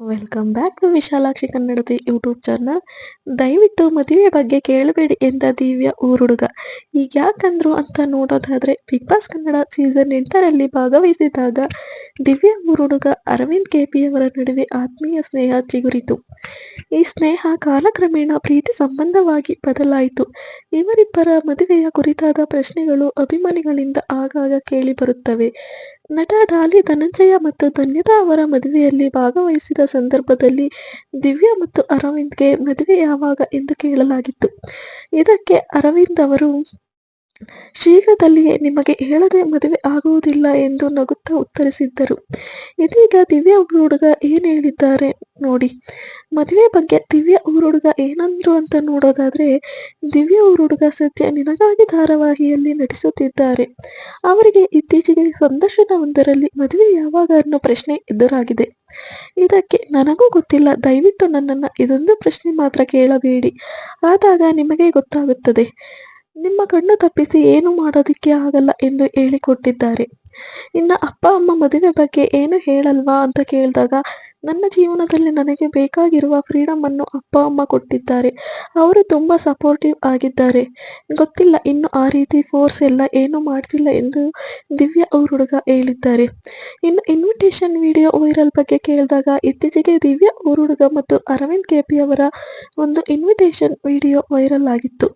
Welcome back to Vishalakshi Kannadathi YouTube channel ದಯವಿಟ್ಟು ಮದುವೆ ಬಗ್ಗೆ ಕೇಳಬೇಡಿ ಎಂದ ದಿವ್ಯ ಊರುಡುಗ. ಈಗ ಯಾಕಂದ್ರು ಅಂತ ನೋಡೋದಾದ್ರೆ ಬಿಗ್ ಬಾಸ್ ಕನ್ನಡ ಸೀಸನ್ ಎಂಟರಲ್ಲಿ ಭಾಗವಹಿಸಿದಾಗ ದಿವ್ಯ ಊರುಡುಗ ಅರವಿಂದ್ ಕೆಪಿಯವರ ನಡುವೆ ಆತ್ಮೀಯ ಸ್ನೇಹ ಚಿಗುರಿತು. ಈ ಸ್ನೇಹ ಕಾಲಕ್ರಮೇಣ ಪ್ರೀತಿ ಸಂಬಂಧವಾಗಿ ಬದಲಾಯಿತು. ಇವರಿಬ್ಬರ ಮದುವೆಯ ಕುರಿತಾದ ಪ್ರಶ್ನೆಗಳು, ಅಭಿಮಾನಿಗಳಿಂದ ಆಗಾಗ ಕೇಳಿಬರುತ್ತವೆ ನಟ ಡಾಲಿ ಧನಂಜಯ ಮತ್ತು ಧನ್ಯತಾ ಅವರ ಮದುವೆಯಲ್ಲಿ ಭಾಗವಹಿಸಿದ ಸಂದರ್ಭದಲ್ಲಿ ದಿವ್ಯಾ ಮತ್ತು ಅರವಿಂದ್ಗೆ ಮದುವೆ ಯಾವಾಗ ಎಂದು ಕೇಳಲಾಗಿತ್ತು. ಇದಕ್ಕೆ ಅರವಿಂದ್ ಅವರು ಶೀಘ್ರದಲ್ಲಿಯೇ ನಿಮಗೆ ಹೇಳದೆ ಮದುವೆ ಆಗುವುದಿಲ್ಲ ಎಂದು ನಗುತ್ತಾ ಉತ್ತರಿಸಿದ್ದರು. ಇದೀಗ ದಿವ್ಯ ಊರುಡುಗ ಏನು ಹೇಳಿದ್ದಾರೆ ನೋಡಿ. ಮದುವೆ ಬಗ್ಗೆ ದಿವ್ಯಾ ಹುಡುಗ ಏನಂದ್ರು ಅಂತ ನೋಡೋದಾದ್ರೆ, ದಿವ್ಯ ಊರುಡುಗ ಸದ್ಯ ನಿನಗಾಗಿ ಧಾರಾವಾಹಿಯಲ್ಲಿ ನಟಿಸುತ್ತಿದ್ದಾರೆ. ಅವರಿಗೆ ಇತ್ತೀಚೆಗೆ ಸಂದರ್ಶನವೊಂದರಲ್ಲಿ ಮದುವೆ ಯಾವಾಗ ಅನ್ನೋ ಪ್ರಶ್ನೆ ಎದುರಾಗಿದೆ. ಇದಕ್ಕೆ ನನಗೂ ಗೊತ್ತಿಲ್ಲ. ದಯವಿಟ್ಟು ನನ್ನನ್ನು ಇದೊಂದು ಪ್ರಶ್ನೆ ಮಾತ್ರ ಕೇಳಬೇಡಿ. ಆದಾಗ ನಿಮಗೆ ಗೊತ್ತಾಗುತ್ತದೆ. ನಿಮ್ಮ ಕಣ್ಣು ತಪ್ಪಿಸಿ ಏನು ಮಾಡೋದಕ್ಕೆ ಆಗಲ್ಲ ಎಂದು ಹೇಳಿಕೊಟ್ಟಿದ್ದಾರೆ. ಇನ್ನು ಅಪ್ಪ ಅಮ್ಮ ಮದುವೆ ಬಗ್ಗೆ ಏನು ಹೇಳಲ್ವಾ ಅಂತ ಕೇಳಿದಾಗ ನನ್ನ ಜೀವನದಲ್ಲಿ ನನಗೆ ಬೇಕಾಗಿರುವ ಫ್ರೀಡಮ್ ಅನ್ನು ಅಪ್ಪ, ಅಮ್ಮ ಕೊಟ್ಟಿದ್ದಾರೆ. ಅವರು ತುಂಬ ಸಪೋರ್ಟಿವ್ ಆಗಿದ್ದಾರೆ. ಗೊತ್ತಿಲ್ಲ ಇನ್ನು ಆ ರೀತಿ ಫೋರ್ಸ್ ಎಲ್ಲ ಏನು ಮಾಡ್ತಿಲ್ಲ ಎಂದು ದಿವ್ಯ ಅವ್ರ ಹುಡುಗ ಹೇಳಿದ್ದಾರೆ. ಇನ್ನು ಇನ್ವಿಟೇಷನ್ ವಿಡಿಯೋ ವೈರಲ್ ಬಗ್ಗೆ ಕೇಳಿದಾಗ ಇತ್ತೀಚೆಗೆ ದಿವ್ಯ ಅವ್ರ ಹುಡುಗ ಮತ್ತು ಅರವಿಂದ್ ಕೆಪಿ ಅವರ ಒಂದು ಇನ್ವಿಟೇಷನ್ ವಿಡಿಯೋ ವೈರಲ್ ಆಗಿತ್ತು.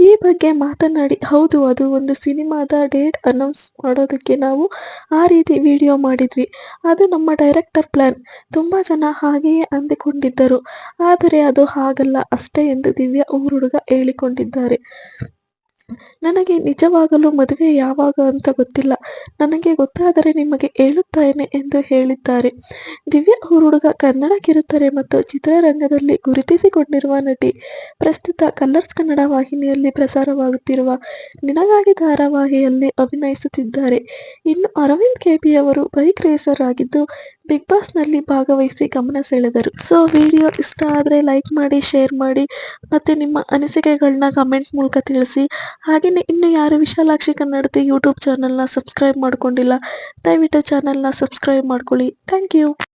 ಈ ಬಗ್ಗೆ ಮಾತನಾಡಿ, ಹೌದು, ಅದು ಒಂದು ಸಿನಿಮಾದ ಡೇಟ್ ಅನೌನ್ಸ್ ಮಾಡೋದಕ್ಕೆ ನಾವು ಆ ರೀತಿ ವಿಡಿಯೋ ಮಾಡಿದ್ವಿ. ಅದು ನಮ್ಮ ಡೈರೆಕ್ಟರ್ ಪ್ಲಾನ್ ಜನ ಹಾಗೆಯೇ ಅಂದುಕೊಂಡಿದ್ದರು. ಆದರೆ ಅದು ಹಾಗಲ್ಲ ಅಷ್ಟೇ ಎಂದು ದಿವ್ಯಾ ಊರುಡುಗ ಹೇಳಿಕೊಂಡಿದ್ದಾರೆ. ನನಗೆ ನಿಜವಾಗಲೂ ಮದುವೆ ಯಾವಾಗ ಅಂತ ಗೊತ್ತಿಲ್ಲ. ನನಗೆ ಗೊತ್ತಾದರೆ ನಿಮಗೆ ಹೇಳುತ್ತೇನೆ ಎಂದು ಹೇಳಿದ್ದಾರೆ. ದಿವ್ಯ ಹುಡುಗ ಕನ್ನಡ ಕಿರುತೆರೆ ಮತ್ತು ಚಿತ್ರರಂಗದಲ್ಲಿ ಗುರುತಿಸಿಕೊಂಡಿರುವ ನಟಿ ಪ್ರಸ್ತುತ ಕಲರ್ಸ್ ಕನ್ನಡ ವಾಹಿನಿಯಲ್ಲಿ ಪ್ರಸಾರವಾಗುತ್ತಿರುವ ನಿನಗಾಗಿ ಧಾರಾವಾಹಿಯಲ್ಲಿ ಅಭಿನಯಿಸುತ್ತಿದ್ದಾರೆ. ಇನ್ನು ಅರವಿಂದ್ ಕೆಪಿ ಅವರು ಬೈಕ್ ರೇಸರ್ ಆಗಿದ್ದು ಬಿಗ್ ಬಾಸ್ನಲ್ಲಿ ಭಾಗವಹಿಸಿ ಗಮನ ಸೆಳೆದರು. ಸೊ ವಿಡಿಯೋ ಇಷ್ಟ ಆದರೆ ಲೈಕ್ ಮಾಡಿ ಶೇರ್ ಮಾಡಿ ಮತ್ತು ನಿಮ್ಮ ಅನಿಸಿಕೆಗಳನ್ನ ಕಮೆಂಟ್ ಮೂಲಕ ತಿಳಿಸಿ. ಹಾಗೆಯೇ ಇನ್ನು ಯಾರು ವಿಶಾಲಾಕ್ಷಿ ಕನ್ನಡತಿ ಯೂಟ್ಯೂಬ್ ಚಾನಲ್ನ ಸಬ್ಸ್ಕ್ರೈಬ್ ಮಾಡ್ಕೊಂಡಿಲ್ಲ, ದಯವಿಟ್ಟು ಚಾನಲ್ನ ಸಬ್ಸ್ಕ್ರೈಬ್ ಮಾಡ್ಕೊಳ್ಳಿ. Thank you